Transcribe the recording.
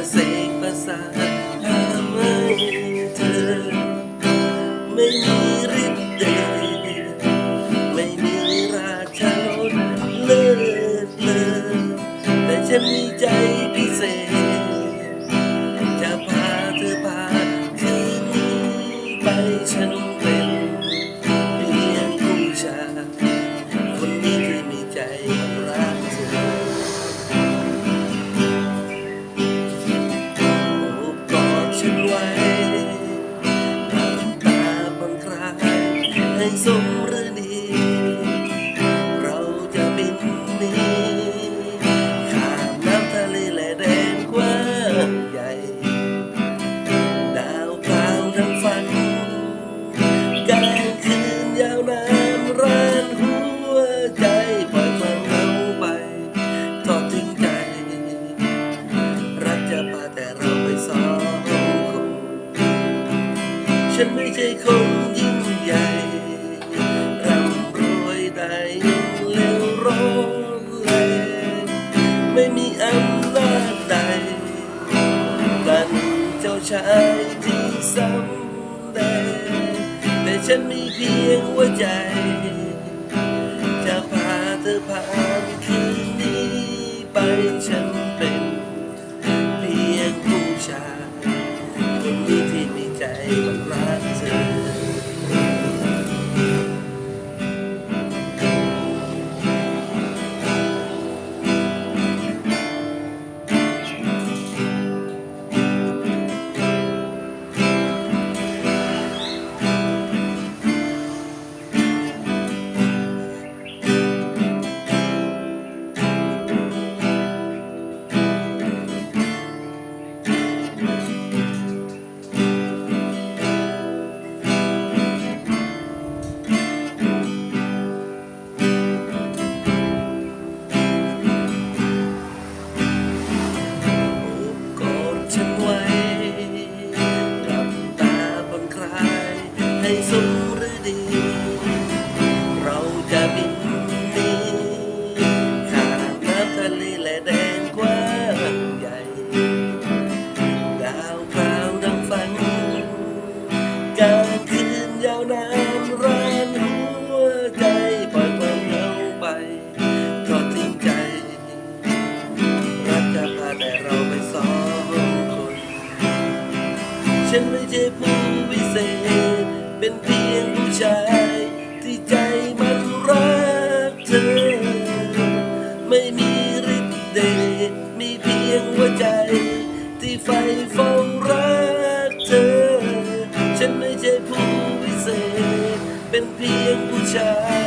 Sem passar. hang so ีอำนาจใดกันเจ้าชายที่สำแดงแต่ฉันมีเพียงหัวใจ จะพาเธอผ่านคืนนี้ไปฉันเป็น สมฤดีเราจะบินหนีข้ามน้ำทะเลและแดนกว้างใหญ่ดาวพราวดังฝันกลางคืนยาวนานร้านหัวใจปล่อยความเหงาไปทอดทิ้งใจ รักจะพาแต่เราไปสองคนฉันไม่ใช่ผู้วิเศษ เป็นเพียงผู้ชายที่ใจมันรักเธอ ไม่มีฤทธิ์เดชมีเพียงหัวใจ ที่ไฟเฝ้ารักเธอ ฉันไม่ใช่ผู้วิเศษ เป็นเพียงผู้ชาย